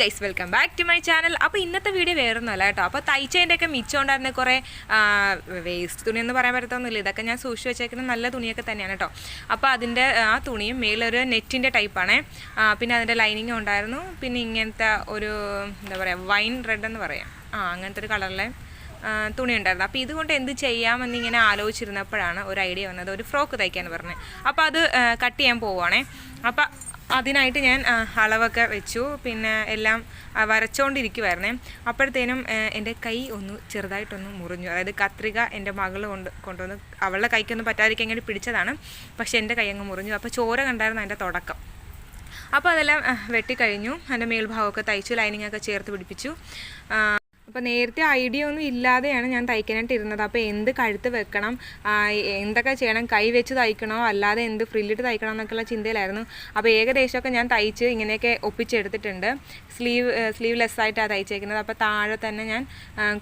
Guys welcome back to my channel അപ്പോൾ ഇന്നത്തെ video വേറെ ഒന്നുമല്ല കേട്ടോ. അപ്പോൾ തയ്ച്ചതിന്റെ ഒക്കെ മിച്ചം ഉണ്ടായിരുന്ന കുറേ വേസ്റ്റ് തുണി എന്ന് പറയാൻ പറ്റത്തൊന്നുമില്ല. ഇതൊക്കെ ഞാൻ സൂക്ഷിച്ച് വെച്ചേക്കുന്ന നല്ല തുണിയൊക്കെ തന്നെയാണ് കേട്ടോ. അപ്പോൾ അതിന്റെ ആ തുണിയും മേലൊരു നെറ്റിന്റെ ടൈപ്പാണ് പിന്നെ അതിന്റെ ലൈനിങ് ഉണ്ടായിരുന്നു. പിന്നെ ഇങ്ങനത്തെ ഒരു എന്താ പറയുക വൈൻ റെഡ് എന്ന് പറയാം. ആ അങ്ങനത്തെ ഒരു കളറിലെ തുണി ഉണ്ടായിരുന്നു. അപ്പോൾ ഇതുകൊണ്ട് എന്ത് ചെയ്യാമെന്ന് ഇങ്ങനെ ആലോചിച്ചിരുന്നപ്പോഴാണ് ഒരു ഐഡിയ വന്നത്. ഒരു ഫ്രോക്ക് തയ്ക്കാൻ പറഞ്ഞത് അപ്പോൾ അത് കട്ട് ചെയ്യാൻ പോവുകയാണേ അപ്പോൾ അതിനായിട്ട് ഞാൻ അളവൊക്കെ വെച്ചു. പിന്നെ എല്ലാം വരച്ചുകൊണ്ടിരിക്കുമായിരുന്നേ അപ്പോഴത്തേനും എന്റെ കൈ ഒന്ന് ചെറുതായിട്ടൊന്ന് മുറിഞ്ഞു. അതായത് കത്രിക എന്റെ മകൾ കൊണ്ട് കൊണ്ടുവന്ന് അവളുടെ കൈക്കൊന്നും പറ്റാതിരിക്കാൻ വേണ്ടി പിടിച്ചതാണ്. പക്ഷേ എന്റെ കൈ അങ്ങ് മുറിഞ്ഞു. അപ്പോൾ ചോര കണ്ടായിരുന്നു അതിന്റെ തുടക്കം. അപ്പോൾ അതെല്ലാം വെട്ടിക്കഴിഞ്ഞു. അതിന്റെ മേൽഭാഗമൊക്കെ തയ്ച്ചു ലൈനിങ് ഒക്കെ ചേർത്ത് പിടിപ്പിച്ചു. അപ്പോൾ നേരത്തെ ഐഡിയ ഒന്നും ഇല്ലാതെയാണ് ഞാൻ തയ്ക്കാനായിട്ട് ഇരുന്നത് അപ്പോൾ എന്ത് കഴുത്ത് വെക്കണം? എന്തൊക്കെ ചെയ്യണം? കൈ വെച്ച് തയ്ക്കണോ? അല്ലാതെ എന്ത് ഫ്രില്ലിട്ട് തയ്ക്കണം എന്നൊക്കെയുള്ള ചിന്തയിലായിരുന്നു. അപ്പോൾ ഏകദേശമൊക്കെ ഞാൻ തയ്ച്ച് ഇങ്ങനെയൊക്കെ ഒപ്പിച്ചെടുത്തിട്ടുണ്ട്. സ്ലീവ് സ്ലീവ്ലെസ് ആയിട്ടാണ് തയ്ച്ചേക്കുന്നത്. അപ്പോൾ താഴെ തന്നെ ഞാൻ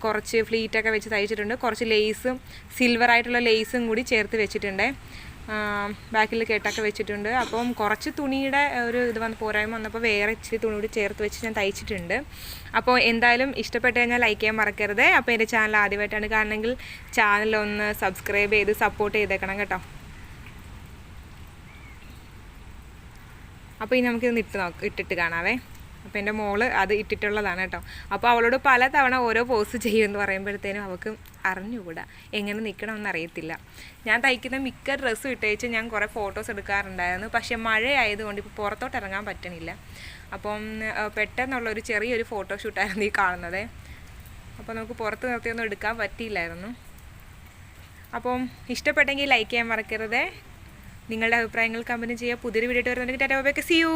കുറച്ച് ഫ്ലീറ്റൊക്കെ വെച്ച് തയ്ച്ചിട്ടുണ്ട്. കുറച്ച് ലേസും സിൽവർ ആയിട്ടുള്ള ലേസും കൂടി ചേർത്ത് വെച്ചിട്ടുണ്ട്. ബാക്കിൽ കെട്ടൊക്കെ വെച്ചിട്ടുണ്ട്. അപ്പം കുറച്ച് തുണിയുടെ ഒരു ഇത് വന്ന് പോരായ്മ വന്നപ്പോൾ വേറെ ഇച്ചിരി തുണി കൂടി ചേർത്ത് വെച്ച് ഞാൻ തയ്ച്ചിട്ടുണ്ട്. അപ്പോൾ എന്തായാലും ഇഷ്ടപ്പെട്ട് കഴിഞ്ഞാൽ ലൈക്ക് ചെയ്യാൻ മറക്കരുത്. അപ്പോൾ എന്റെ ചാനൽ ആദ്യമായിട്ടാണ് കാണണമെങ്കിൽ ഒന്ന് സബ്സ്ക്രൈബ് ചെയ്ത് സപ്പോർട്ട് ചെയ്തേക്കണം കേട്ടോ. അപ്പോൾ ഇനി നമുക്കിത് ഇട്ട് നോക്ക് ഇട്ടിട്ട് കാണാവേ. അപ്പോൾ എന്റെ മോൾ അത് ഇട്ടിട്ടുള്ളതാണ് കേട്ടോ. അപ്പോൾ അവളോട് പല തവണ ഓരോ പോസ് ചെയ്യുമെന്ന് പറയുമ്പോഴത്തേനും അവൾക്ക് അറിഞ്ഞുകൂടാ. എങ്ങനെ നിൽക്കണമെന്ന് അറിയത്തില്ല. ഞാൻ തയ്ക്കുന്ന മിക്ക ഡ്രസ്സും ഇട്ടേച്ച് ഞാൻ കുറേ ഫോട്ടോസ് എടുക്കാറുണ്ടായിരുന്നു. പക്ഷേ മഴയായതുകൊണ്ട് ഇപ്പോൾ പുറത്തോട്ട് ഇറങ്ങാൻ പറ്റണില്ല. അപ്പം പെട്ടെന്നുള്ള ഒരു ചെറിയൊരു ഫോട്ടോഷൂട്ടായിരുന്നു ഈ കാണുന്നത്. അപ്പോൾ നമുക്ക് പുറത്ത് നിർത്തിയൊന്നും എടുക്കാൻ പറ്റിയില്ലായിരുന്നു. അപ്പം ഇഷ്ടപ്പെട്ടെങ്കിൽ ലൈക്ക് ചെയ്യാൻ മറക്കരുത്. നിങ്ങളുടെ അഭിപ്രായങ്ങൾ കമ്പനി ചെയ്യുക പുതിയൊരു വീഡിയോ വരുന്നുണ്ടെങ്കിൽ ടാറ്റ ബൈ സി യു